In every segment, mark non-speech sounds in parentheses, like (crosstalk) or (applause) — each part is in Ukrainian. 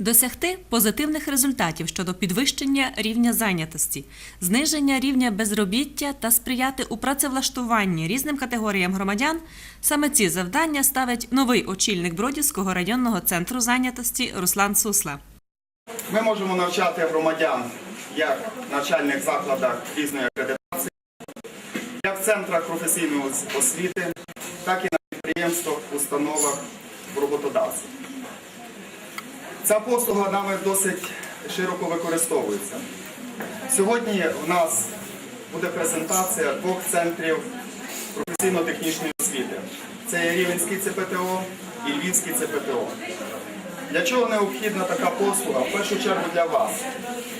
Досягти позитивних результатів щодо підвищення рівня зайнятості, зниження рівня безробіття та сприяти у працевлаштуванні різним категоріям громадян саме ці завдання ставить новий очільник Бродівського районного центру зайнятості Руслан Сусла. Ми можемо навчати громадян як в навчальних закладах різної акредитації, як в центрах професійної освіти, так і на підприємствах, установах, в роботодавців. Ця послуга нами досить широко використовується. Сьогодні в нас буде презентація двох центрів професійно-технічної освіти. Це є Рівенський ЦПТО і Львівський ЦПТО. Для чого необхідна така послуга? В першу чергу для вас.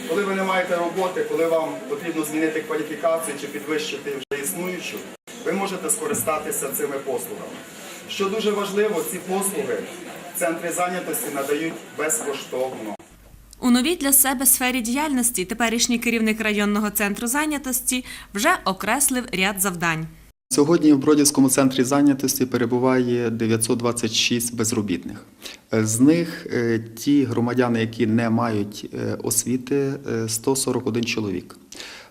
Коли ви не маєте роботи, коли вам потрібно змінити кваліфікацію чи підвищити вже існуючу, ви можете скористатися цими послугами. Що дуже важливо, ці послуги центри зайнятості надають безкоштовно. У новій для себе сфері діяльності теперішній керівник районного центру зайнятості вже окреслив ряд завдань. Сьогодні в Бродівському центрі зайнятості перебуває 926 безробітних. Е, З них е, ті громадяни, які не мають е, освіти, е, 141 чоловік.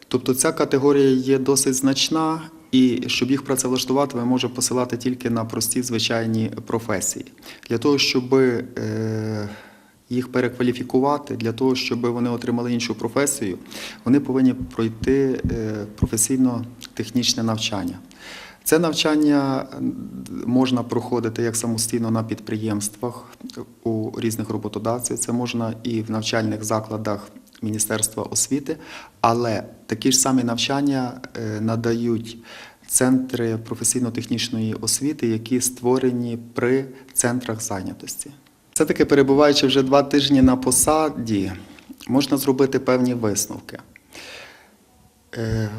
Тобто ця категорія є досить значна, і щоб їх працевлаштувати, ми можемо посилати тільки на прості звичайні професії. Для того, щоб е, їх перекваліфікувати, для того, щоб вони отримали іншу професію, вони повинні пройти е, професійно-технічне навчання. Це навчання можна проходити як самостійно на підприємствах у різних роботодавців, це можна і в навчальних закладах Міністерства освіти, але такі ж самі навчання е, надають центри професійно-технічної освіти, які створені при центрах зайнятості. Все-таки перебуваючи вже два тижні на посаді, можна зробити певні висновки. Е,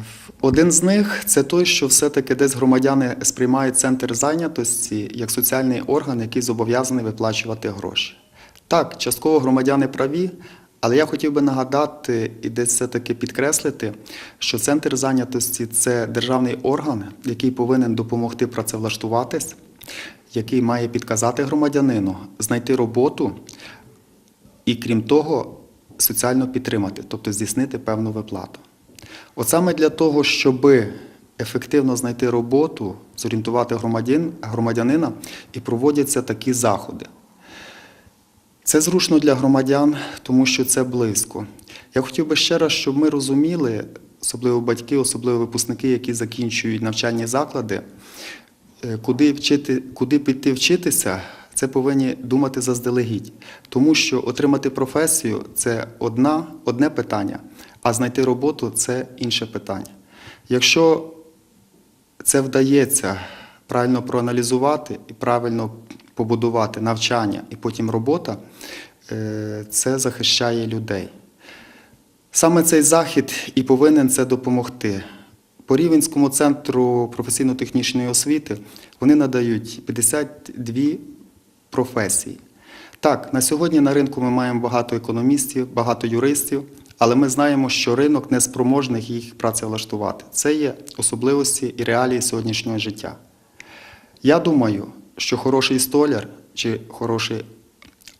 Один з них це той, що все-таки десь громадяни сприймають центр зайнятості як соціальний орган, який зобов'язаний виплачувати гроші. Так, частково громадяни праві, але я хотів би нагадати і десь все-таки підкреслити, що центр зайнятості це державний орган, який повинен допомогти працевлаштуватись, який має підказати громадянину знайти роботу і, крім того, соціально підтримати, тобто здійснити певну виплату. От саме для того, щоб ефективно знайти роботу, зорієнтувати громадян, громадянина, і проводяться такі заходи. Це зручно для громадян, тому що це близько. Я хотів би ще раз, щоб ми розуміли, особливо батьки, особливо випускники, які закінчують навчальні заклади, е, куди, вчити, куди піти вчитися, це повинні думати заздалегідь. Тому що отримати професію це одна, одне питання, а знайти роботу це інше питання. Якщо це вдається правильно проаналізувати і правильно побудувати навчання і потім робота, е, це захищає людей. Саме цей захід і повинен це допомогти. По Рівенському центру професійно-технічної освіти вони надають 52 професії. Так, на сьогодні на ринку ми маємо багато економістів, багато юристів, але ми знаємо, що ринок не спроможний їх працевлаштувати. Це є особливості і реалії сьогоднішнього життя. Я думаю, що хороший столяр чи хороший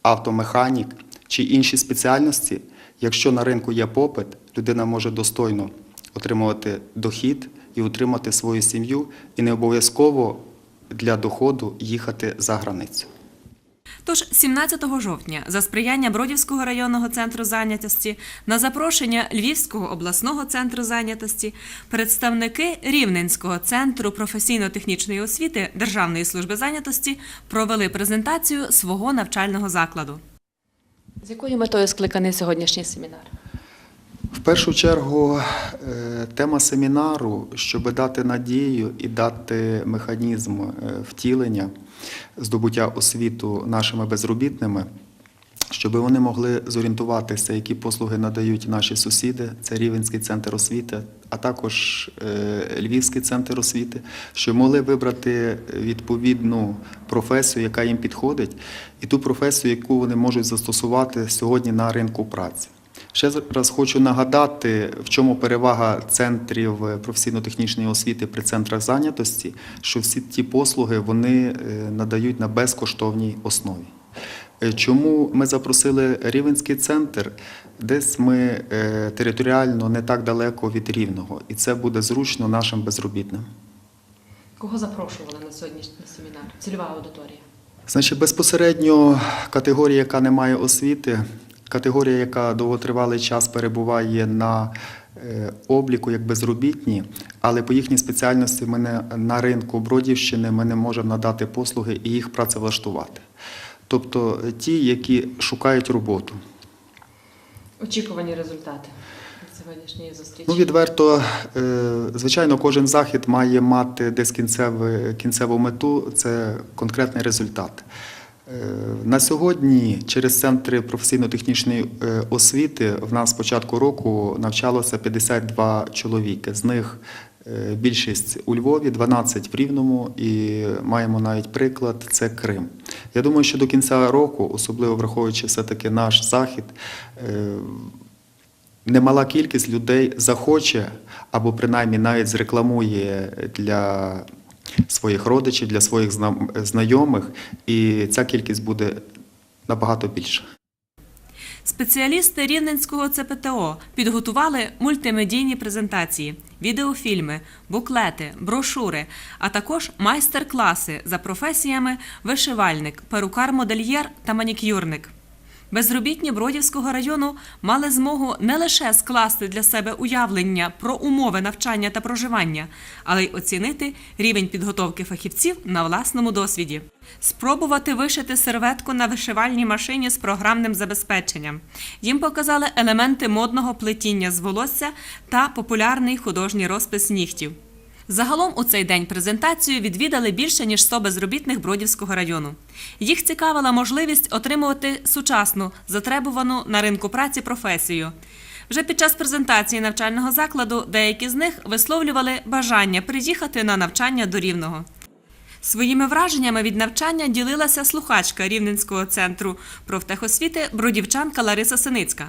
автомеханік чи інші спеціальності, якщо на ринку є попит, людина може достойно отримувати дохід і утримати свою сім'ю, і не обов'язково для доходу їхати за границю. Тож 17 жовтня за сприяння Бродівського районного центру зайнятості на запрошення Львівського обласного центру зайнятості представники Рівненського центру професійно-технічної освіти Державної служби зайнятості провели презентацію свого навчального закладу. З якою метою скликаний сьогоднішній семінар? В першу чергу е, тема семінару, щоб дати надію і дати механізм е, втілення здобуття освіту нашими безробітними, щоб вони могли зорієнтуватися, які послуги надають наші сусіди, це Рівенський центр освіти, а також е, Львівський центр освіти, щоб могли вибрати відповідну професію, яка їм підходить, і ту професію, яку вони можуть застосувати сьогодні на ринку праці. Ще раз хочу нагадати, в чому перевага центрів професійно-технічної освіти при центрах зайнятості, що всі ті послуги вони е, надають на безкоштовній основі. Е, Чому ми запросили Рівенський центр? Десь ми е, територіально не так далеко від Рівного, і це буде зручно нашим безробітним. Кого запрошували на сьогоднішній семінар? Цільова аудиторія. Значить, безпосередньо категорія, яка не має освіти, категорія, яка довготривалий час перебуває на е, обліку як безробітні, але по їхній спеціальності ми не, на ринку Бродівщини ми не можемо надати послуги і їх працевлаштувати. Тобто е, ті, які шукають роботу. Очікувані результати сьогоднішньої зустрічі. Ну, відверто, е, звичайно, кожен захід має мати десь кінцеву мету, це конкретний результат. Е, На сьогодні через центри професійно-технічної е, освіти в нас з початку року навчалося 52 чоловіки. З них е, більшість у Львові, 12 в Рівному і маємо навіть приклад це Крим. Я думаю, що до кінця року, особливо враховуючи все-таки наш захід, немала кількість людей захоче або принаймні навіть зрекламує для своїх родичів, для своїх знайомих, і ця кількість буде набагато більша. Спеціалісти Рівненського ЦПТО підготували мультимедійні презентації, відеофільми, буклети, брошури, а також майстер-класи за професіями вишивальник, перукар-модельєр та манікюрник. Безробітні Бродівського району мали змогу не лише скласти для себе уявлення про умови навчання та проживання, але й оцінити рівень підготовки фахівців на власному досвіді, спробувати вишити серветку на вишивальній машині з програмним забезпеченням. Їм показали елементи модного плетіння з волосся та популярний художній розпис нігтів. Загалом у цей день презентацію відвідали більше ніж 100 безробітних Бродівського району. Їх цікавила можливість отримувати сучасну, затребувану на ринку праці професію. Вже під час презентації навчального закладу деякі з них висловлювали бажання приїхати на навчання до Рівного. Своїми враженнями від навчання ділилася слухачка Рівненського центру профтехосвіти бродівчанка Лариса Синицька.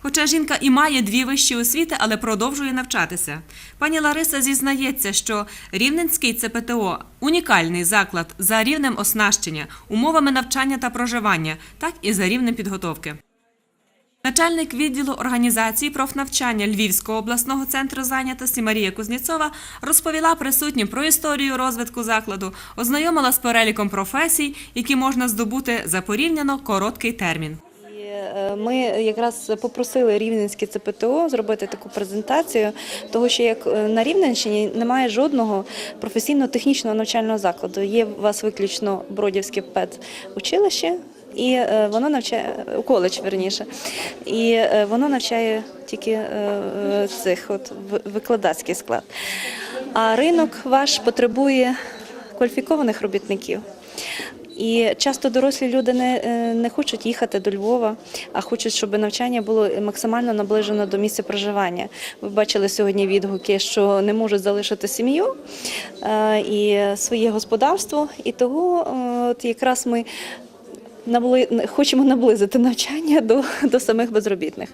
Хоча жінка і має дві вищі освіти, але продовжує навчатися. Пані Лариса зізнається, що Рівненський ЦПТО унікальний заклад за рівнем оснащення, умовами навчання та проживання, так і за рівнем підготовки. Начальник відділу організації профнавчання Львівського обласного центру зайнятості Марія Кузніцова розповіла присутнім про історію розвитку закладу, ознайомила з переліком професій, які можна здобути за порівняно короткий термін. Е, Ми якраз попросили Рівненське ЦПТО зробити таку презентацію, того що як е, на Рівненщині немає жодного професійно-технічного навчального закладу. Є у вас виключно Бродівське педучилище, і е, воно навчає коледж, верніше, і е, воно навчає тільки е, е, цих от викладацький склад. А ринок ваш потребує кваліфікованих робітників. І часто дорослі люди не, е, не хочуть їхати до Львова, а хочуть, щоб навчання було максимально наближено до місця проживання. Ви бачили сьогодні відгуки, що не можуть залишити сім'ю е, і своє господарство. І того е, от якраз ми. Хочемо наблизити навчання до, до самих безробітних.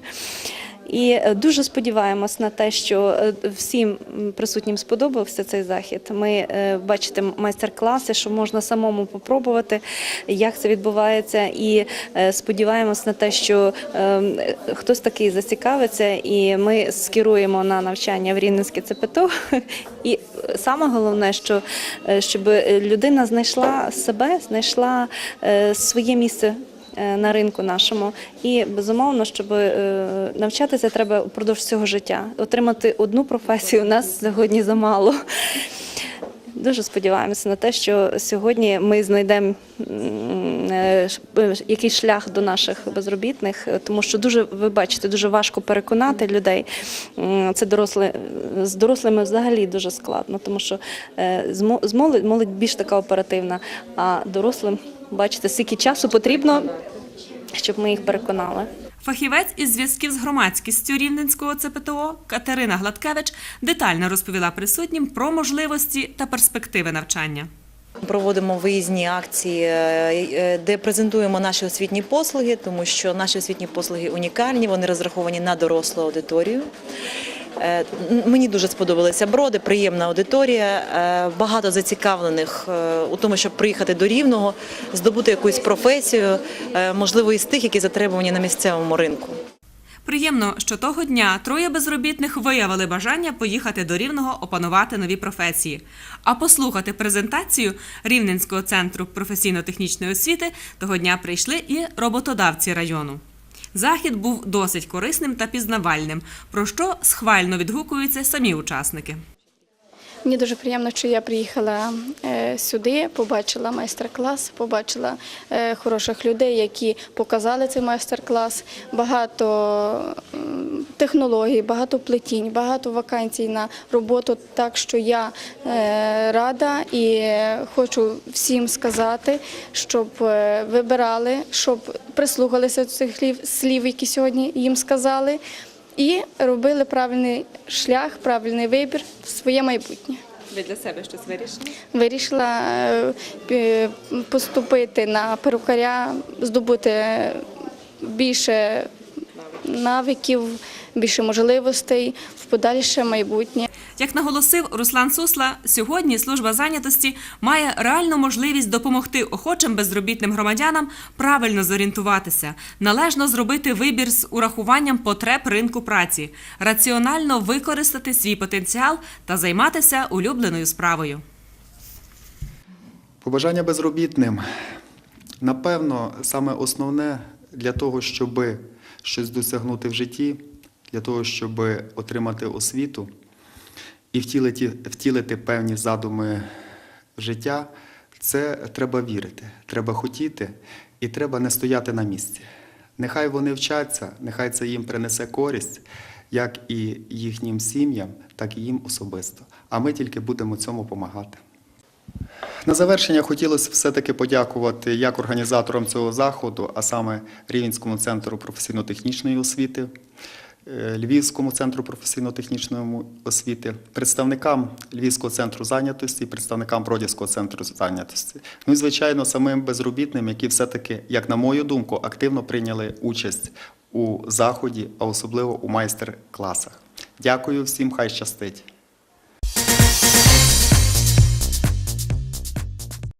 І е, дуже сподіваємось на те, що е, всім присутнім сподобався цей захід. Ми е, бачите майстер-класи, що можна самому попробувати, як це відбувається, і сподіваємось на те, що е, хтось такий зацікавиться, і ми скеруємо на навчання в Рівненське ЦПТО. (laughs) І саме головне, що щоб людина знайшла себе, знайшла своє місце на ринку нашому. І безумовно, щоб е, навчатися треба впродовж всього життя. Отримати одну професію у нас сьогодні замало. Дуже сподіваємося на те, що сьогодні ми знайдемо е, е, якийсь шлях до наших безробітних, тому що дуже ви бачите, дуже важко переконати людей. Це дорослі з дорослими взагалі дуже складно, тому що е, з молодь молодь більш така оперативна, а дорослим бачите, скільки часу потрібно, щоб ми їх переконали. Фахівець із зв'язків з громадськістю Рівненського ЦПТО Катерина Гладкевич детально розповіла присутнім про можливості та перспективи навчання. Проводимо виїзні акції, е, е, де презентуємо наші освітні послуги, тому що наші освітні послуги унікальні, вони розраховані на дорослу аудиторію. Е, Мені дуже сподобалися броди, приємна аудиторія, е, багато зацікавлених е, у тому, щоб приїхати до Рівного, здобути якусь професію, можливо, із тих, які затребувані на місцевому ринку. Приємно, що того дня троє безробітних виявили бажання поїхати до Рівного опанувати нові професії. А послухати презентацію Рівненського центру професійно-технічної освіти того дня прийшли і роботодавці району. Захід був досить корисним та пізнавальним, про що схвально відгукуються самі учасники. Мені дуже приємно, що я приїхала е, сюди, побачила майстер-клас, побачила е, хороших людей, які показали цей майстер-клас. Багато технологій, багато плетінь, багато вакансій на роботу. Так що я е, рада і хочу всім сказати, щоб вибирали, щоб прислухалися до цих слів, які сьогодні їм сказали. І робили правильний шлях, правильний вибір в своє майбутнє. Ви для себе щось вирішили? Вирішила е, е, поступити на перукаря, здобути більше навиків, більше можливостей в подальше майбутнє. Як наголосив Руслан Сусла, сьогодні служба зайнятості має реальну можливість допомогти охочим безробітним громадянам правильно зорієнтуватися, належно зробити вибір з урахуванням потреб ринку праці, раціонально використати свій потенціал та займатися улюбленою справою. Побажання безробітним. Напевно, саме основне для того, щоб щось досягнути в житті, для того, щоб отримати освіту і втілити, втілити певні задуми життя, це треба вірити, треба хотіти і треба не стояти на місці. Нехай вони вчаться, нехай це їм принесе користь, як і їхнім сім'ям, так і їм особисто. А ми тільки будемо цьому допомагати. На завершення хотілося все-таки подякувати як організаторам цього заходу, а саме Рівненському центру професійно-технічної освіти, е, Львівському центру професійно-технічної освіти, представникам Львівського центру зайнятості, представникам Бродівського центру зайнятості. Ну і, звичайно, самим безробітним, які все-таки, як на мою думку, активно прийняли участь у заході, а особливо у майстер-класах. Дякую всім, хай щастить.